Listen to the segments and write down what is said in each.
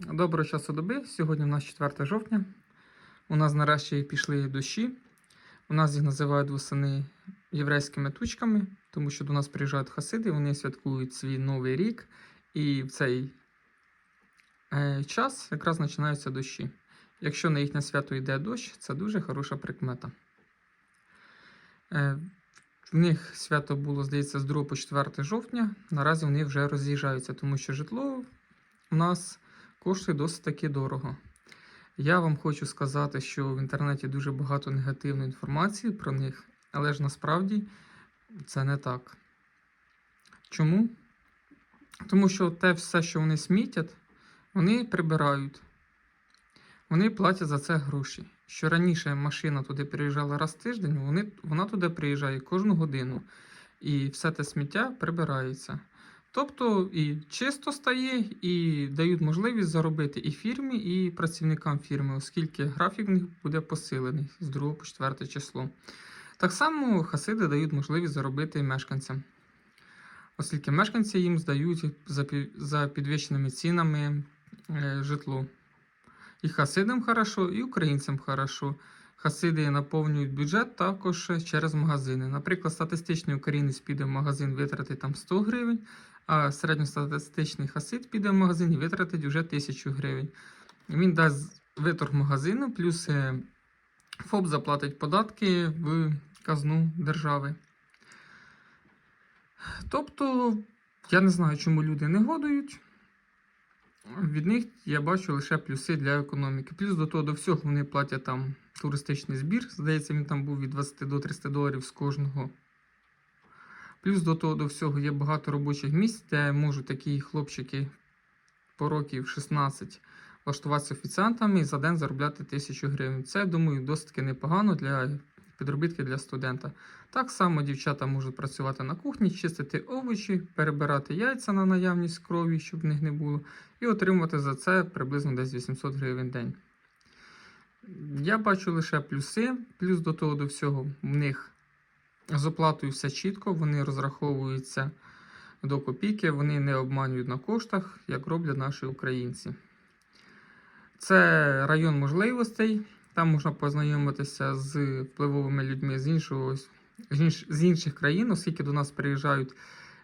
Доброго часу доби. Сьогодні у нас 4 жовтня. У нас нарешті пішли дощі. У нас їх називають восени єврейськими тучками, тому що до нас приїжджають хасиди, вони святкують свій новий рік. І в цей е, час якраз починаються дощі. Якщо на їхнє свято йде дощ, це дуже хороша прикмета. Е, в них свято було, здається, з 2 по 4 жовтня. Наразі вони вже роз'їжджаються, тому що житло у нас коштує досить таки дорого. Я вам хочу сказати, що в інтернеті дуже багато негативної інформації про них, але ж насправді це не так. Чому? Тому що те все, що вони смітять, вони прибирають. Вони платять за це гроші. Що раніше машина туди приїжджала раз в тиждень, вони, вона туди приїжджає кожну годину. І все те сміття прибирається. Тобто і чисто стає, і дають можливість заробити і фірмі, і працівникам фірми, оскільки графік в них буде посилений з 2 по 4 число. Так само хасиди дають можливість заробити мешканцям, оскільки мешканці їм здають за, підвищеними цінами е, житло. І хасидам хорошо, і українцям хорошо. Хасиди наповнюють бюджет також через магазини. Наприклад, статистичний українець піде в магазин витратить там 100 гривень, а середньостатистичний хасид піде в магазин і витратить вже 1000 гривень. Він дасть виторг магазину, плюс е, ФОП заплатить податки в казну держави. Тобто, я не знаю, чому люди не годують. Від них я бачу лише плюси для економіки. Плюс до того до всього вони платять там туристичний збір. Здається, він там був від 20 до 300 доларів з кожного. Плюс до того до всього є багато робочих місць, де можуть такі хлопчики по років 16 влаштуватися офіціантами і за день заробляти 1000 гривень. Це, думаю, досить таки непогано для підробітки для студента. Так само дівчата можуть працювати на кухні, чистити овочі, перебирати яйця на наявність крові, щоб в них не було, і отримувати за це приблизно десь 800 гривень в день. Я бачу лише плюси, плюс до того до всього в них з оплатою все чітко, вони розраховуються до копійки, вони не обманюють на коштах, як роблять наші українці. Це район можливостей. Там можна познайомитися з впливовими людьми з, іншого, з, інш- з інших країн, оскільки до нас приїжджають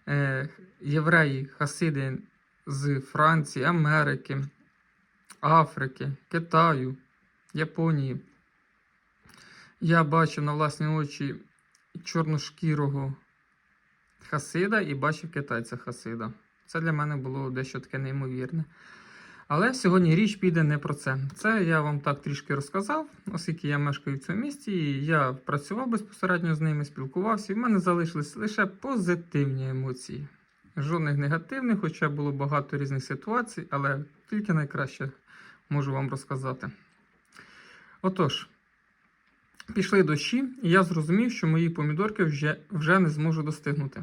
е, євреї, хасиди з Франції, Америки, Африки, Китаю, Японії. Я бачив на власні очі чорношкірого хасида і бачив китайця хасида. Це для мене було дещо таке неймовірне. Але сьогодні річ піде не про це. Це я вам так трішки розказав, оскільки я мешкаю в цьому місті, і я працював безпосередньо з ними, спілкувався, і в мене залишились лише позитивні емоції. Жодних негативних, хоча було багато різних ситуацій, але тільки найкраще можу вам розказати. Отож, пішли дощі, і я зрозумів, що мої помідорки вже, вже не зможу достигнути.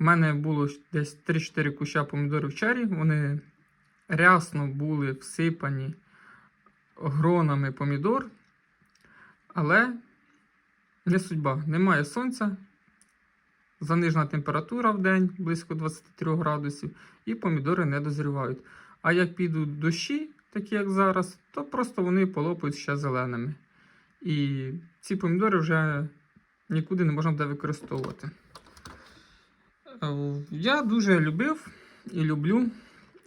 У мене було десь 3-4 куща помідорів чері, вони рясно були всипані гронами помідор, але не судьба. Немає сонця, занижена температура в день близько 23 градусів, і помідори не дозрівають. А як підуть дощі, такі як зараз, то просто вони полопають ще зеленими. І ці помідори вже нікуди не можна буде використовувати. Е, Я дуже любив і люблю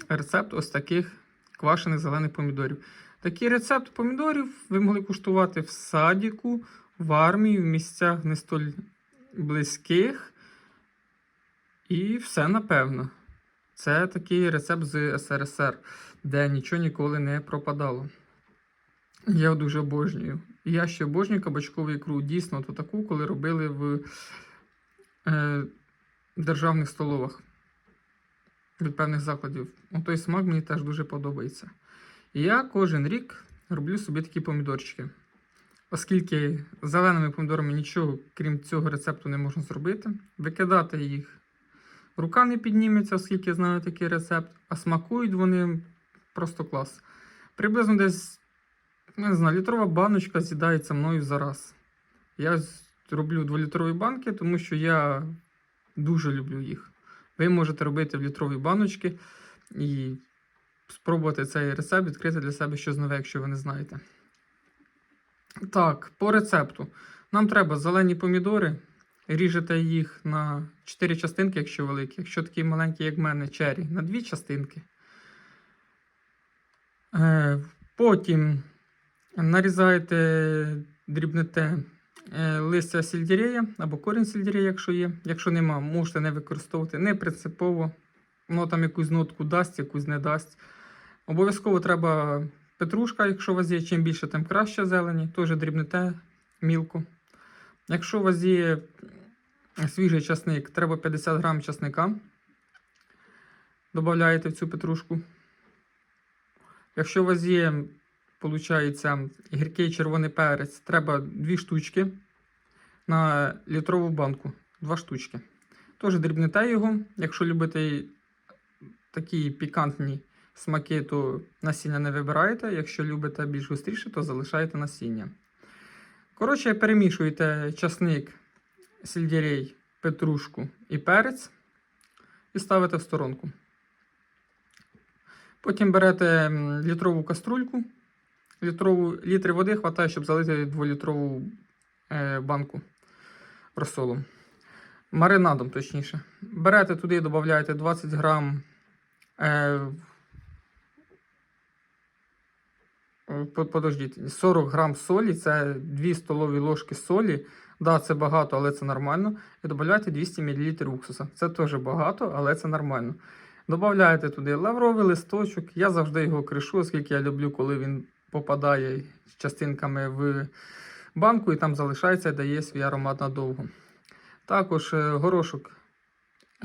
рецепт ось таких квашених зелених помідорів. Такий рецепт помідорів ви могли куштувати в садіку, в армії, в місцях не столь близьких. І все напевно. Це такий рецепт з СРСР, де нічого ніколи не пропадало. Я дуже обожнюю. Я ще обожнюю кабачкову ікру. Дійсно, то таку, коли робили в е, державних столовах від певних закладів. О, той смак мені теж дуже подобається. І я кожен рік роблю собі такі помідорчики. Оскільки зеленими помідорами нічого, крім цього рецепту, не можна зробити. Викидати їх рука не підніметься, оскільки знаю такий рецепт, а смакують вони просто клас. Приблизно десь, не знаю, літрова баночка з'їдається мною за раз. Я роблю 2-літрові банки, тому що я дуже люблю їх. Ви можете робити в літрові баночки і спробувати цей рецепт, відкрити для себе щось нове, якщо ви не знаєте. Так, по рецепту. Нам треба зелені помідори. Ріжете їх на 4 частинки, якщо великі. Якщо такі маленькі, як в мене, чері, на 2 частинки. Е, потім нарізаєте, дрібнете е, листя сельдерея або корінь сельдерея, якщо є. Якщо нема, можете не використовувати. Не принципово. Воно там якусь нотку дасть, якусь не дасть. Обов'язково треба петрушка, якщо у вас є, чим більше, тим краще зелені. Теж дрібнете мілко. Якщо у вас є свіжий часник, треба 50 грам часника. Додаєте в цю петрушку. Якщо у вас є, виходить, гіркий червоний перець, треба 2 штучки на літрову банку. 2 штучки. Теж дрібнете його. Якщо любите такі пікантні смаки, то насіння не вибираєте. Якщо любите більш гостріше, то залишаєте насіння. Коротше, перемішуєте часник, сельдерей, петрушку і перець і ставите в сторонку. Потім берете літрову каструльку. Літрову, літри води вистачає, щоб залити 2-літрову е, банку розсолу. Маринадом, точніше. Берете туди, додаєте 20 грам. Е, е, по- подождіть, 40 грам солі, це 2 столові ложки солі. Да, це багато, але це нормально. І додаєте 200 мл уксуса. Це теж багато, але це нормально. Додаєте туди лавровий листочок. Я завжди його кришу, оскільки я люблю, коли він попадає з частинками в банку і там залишається і дає свій аромат надовго. Також е, горошок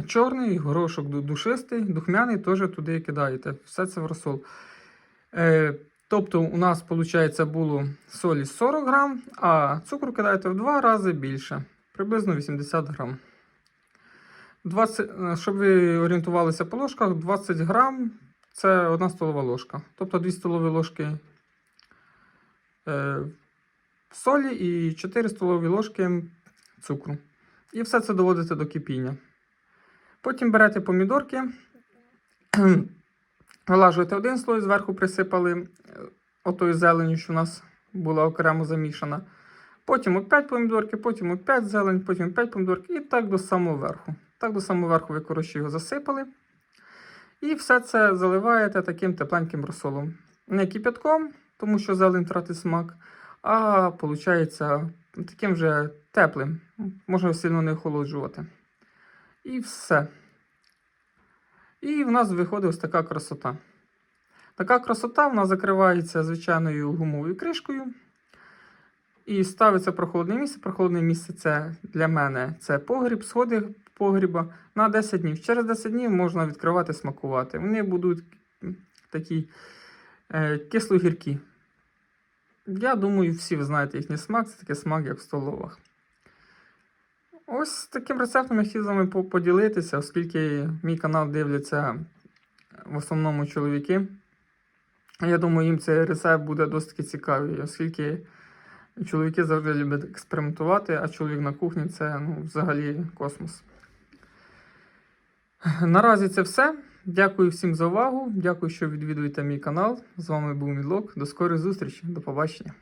чорний, горошок душистий, духмяний теж туди кидаєте. Все це в розсол. Тобто, у нас, виходить, було солі 40 грам, а цукру кидаєте в 2 рази більше, приблизно 80 грам. 20, е, щоб ви орієнтувалися по ложках, 20 грам це 1 столова ложка. Тобто 2 столові ложки е, солі і 4 столові ложки цукру. І все це доводите до кипіння. Потім берете помідорки, вилажуєте один слой, зверху присипали е, отою зеленю, що у нас була окремо замішана. Потім опять помідорки, потім опять зелень, потім опять помідорки і так до самого верху. Так до самого верху ви коротше його засипали. І все це заливаєте таким тепленьким розсолом. Не кипятком, тому що зелень втратить смак, а виходить таким вже теплим. Можна сильно не охолоджувати. І все. І в нас виходить ось така красота. Така красота вона закривається звичайною гумовою кришкою. І ставиться прохолодне місце. Прохолодне місце це для мене це погріб, сходи погріба на 10 днів. Через 10 днів можна відкривати, смакувати. Вони будуть такі е, кисло-гіркі. Я думаю, всі ви знаєте їхній смак, це такий смак, як в столовах. Ось таким рецептом я хотів з вами поділитися, оскільки мій канал дивляться в основному чоловіки. Я думаю, їм цей рецепт буде досить цікавий, оскільки чоловіки завжди люблять експериментувати, а чоловік на кухні це ну, взагалі космос. Наразі це все. Дякую всім за увагу. Дякую, що відвідуєте мій канал. З вами був Мідлок. До скорої зустрічі. До побачення.